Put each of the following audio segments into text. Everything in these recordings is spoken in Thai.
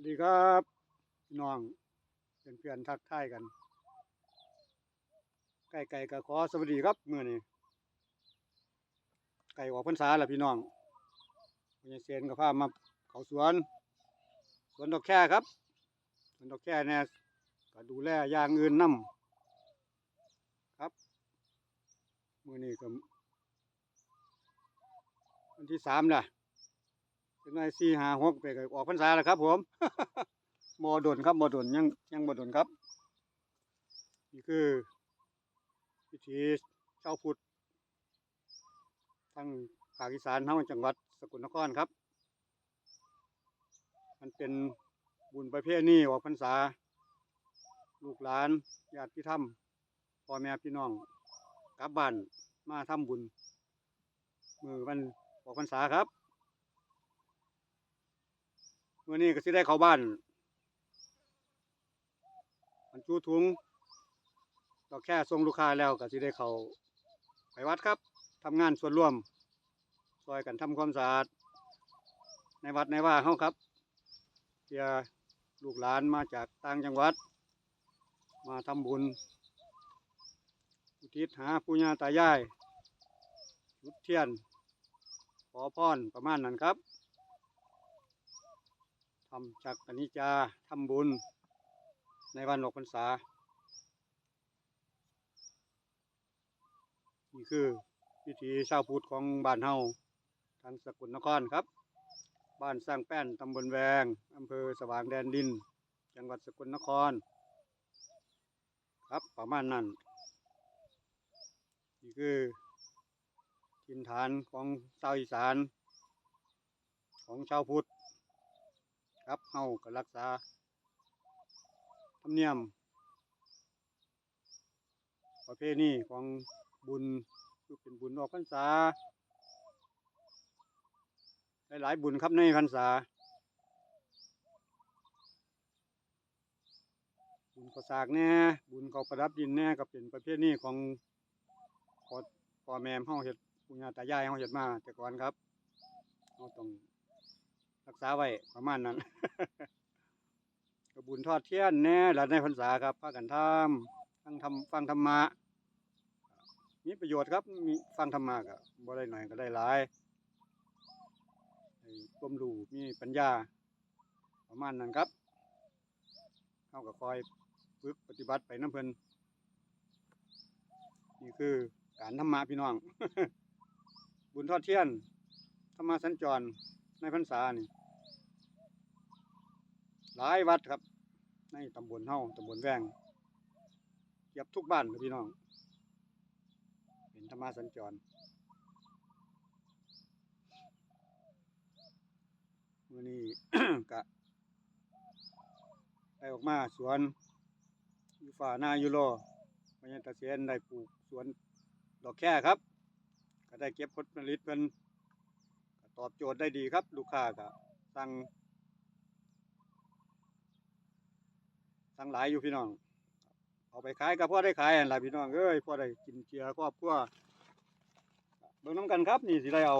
สวัสดีครับพี่น้องเพื่อนเพื่อนๆทักทายกันไก่ไก่ก็ขอสวัสดีครับเมื่อนี้ไก่ออกพรรษาแล้วพี่น้องพญาเซนก็พามาเขาสวน สวนดอกแค่ครับสวนดอกแค่เนี่ยก็ดูแลอย่างอื่นนํครับเมื่อนี้ก็วันที่สามและ เป็นไงสี่ห้าหกไปก็ออกพรรษาแล้วครับ ผมบอดนครับบอดนยังยังบอดนครับ นี่คือวิถีชาพุทธทั้งภาคอีสานทั้งจังหวัดสกลนครครับ มันเป็นบุญประเภทนี้ออกพรรษา ลูกหลานญาติพี่ธรรมพ่อแม่พี่น้องกลับบ้านมาทำบุญ มือวันออกพรรษาครับ มื่อนี้ก็สิได้เข้าบ้านมันจูถุงเราแค่ส่งลูกค้าแล้วก็สิได้เข้าไปวัดครับทำงานส่วนร่วมซอยกันทำความสะอาดในวัดในว่าเฮาครับเพื่อลูกหลานมาจากต่างจังหวัด มาทำบุญอุทิศหาปู่ย่าตายายจุดเทียน ขอพรประมาณนั้นครับ ทำจักอนิจจาทำบุญ ในวันออกพรรษา นี่คือพิธีชาวพุทธของบ้านเฮาทางสกลนครครับ บ้านสร้างแป้นตำบลแวงอำเภอสว่างแดนดิน จังหวัดสกลนคร ครับประมาณนั้น นี่คือทินฐานของชาวอีสานของชาวพุทธ ครับเฮาก็รักษาธรรมเนียม ประเพณีของบุญคือเป็นบุญออกพรรษา หลายๆบุญครับในพรรษา บุญข้าวสากแน่ บุญเขาประดับดินแน่ก็เป็นประเพณีของพ่อพอแม่เฮาเฮ็ดปู่ย่าตายายเฮาเฮ็ดมาแต่ก่อนครับเฮาต้อง รักษาไว้ประมาณนั้น กระบุญทอดเทียนแน่และในพรรษาครับพากันทำฟังธรรมฟังธรรมะมีประโยชน์ครับมีฟังธรรมะก็บ่ได้หน่อยก็ได้หลายให้ควมรู้มีปัญญา ประมาณนั้นครับเฮาก็คอยฝึกปฏิบัติไปน้ำเพลินนี่คือการธรรมะพี่น้อง บุญทอดเทียนธรรมะสัญจรในพรรษานี่ หลายวัดครับ ในตำบลเฮาตำบลแวงเกือบทุกบ้านพี่น้อง เป็นธรรมะสัญจรมื่อนี้กะได้ออกมาสวนอยู่ฝ่าหน้าอยู่รอพญาตะเสียนได้ปลูกสวนดอกแค่ครับ ก็ได้เก็บผลผลิตเพิ่นตอบโจทย์ได้ดีครับ ลูกค้าก็สั่ง สั่งหลายอยู่พี่น้อง เอาไปขายก็พอได้ขายอันหลายพี่น้องเอ้ยพ่อได้กินเจียครอบครัวเบิ่งน้ำกันครับ นี่สิได้เอา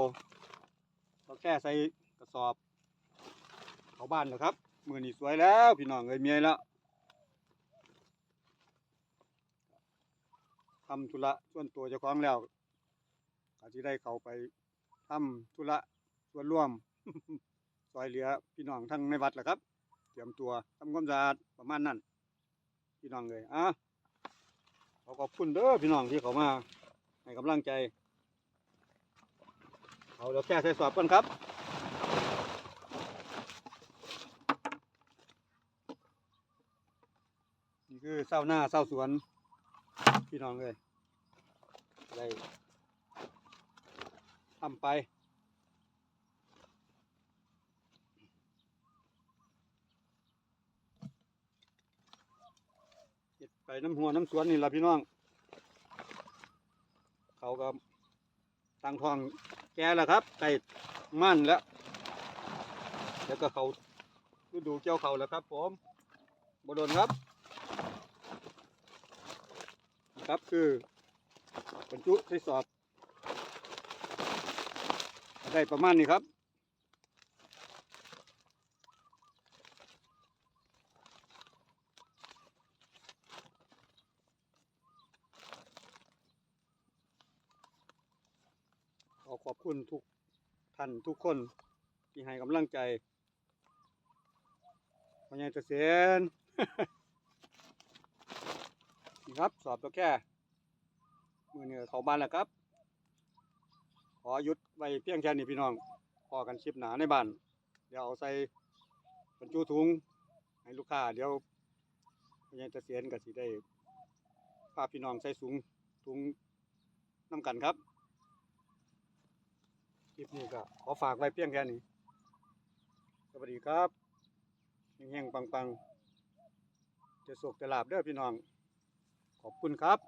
เราแค่ใส่กระสอบเข้าบ้านแล้วครับมือนี่สวยแล้วพี่น้องเอ้ยเมียแล้วทำธุระส่วนตัวเจ้าของแล้วก็สิได้เข้าไปทำธุระส่วนร่วมซอยเหลือพี่น้องทั้งในวัดแหละครับ เตรียมตัวทำความสะอาดประมาณนั้น พี่น้องเลยอะขอขอบคุณเด้อพี่น้องที่เขามาให้กำลังใจ เอาเราแค่ใส่สอบกันครับนี่คือเศร้าหน้าเศร้าสวน พี่น้องเลยได้ทำไป เก็บ ไปน้ำหัวน้ำสวนนี่ละพี่น้อง เขาก็ตั้งท้องแก่แล้วครับไก่มั่นแล้ว แล้วก็เขาฤดูเกี่ยวเขาแล้วครับ ผมบโดนครับ ครับคือบรรจุใส่สอบ ได้ประมาณนี้ครับ อขอบคุณทุกท่านทุกคนที่ให้กำลังใจพ่อใหญ่เกษนนี่ครับสอบตัวแค่มือเนี่ยเขาบ้านแล้วครับ ขอหยุดไว้เพียงแค่นี้พี่น้องพอกันคลิปหนาในบ้าน เดี๋ยวเอาใส่บรรจุถุงให้ลูกค้าเดี๋ยวพ่อใหญ่เกษนก็สิได้พาพี่น้องใส่ถุงถุงน้ำกันครับ ลิปนี้ก็ขอฝากไว้เพียงแค่นี้ สวัสดีครับแห่งๆปังๆจะสุกจะลาบเด้อพี่น้อง ขอบคุณครับ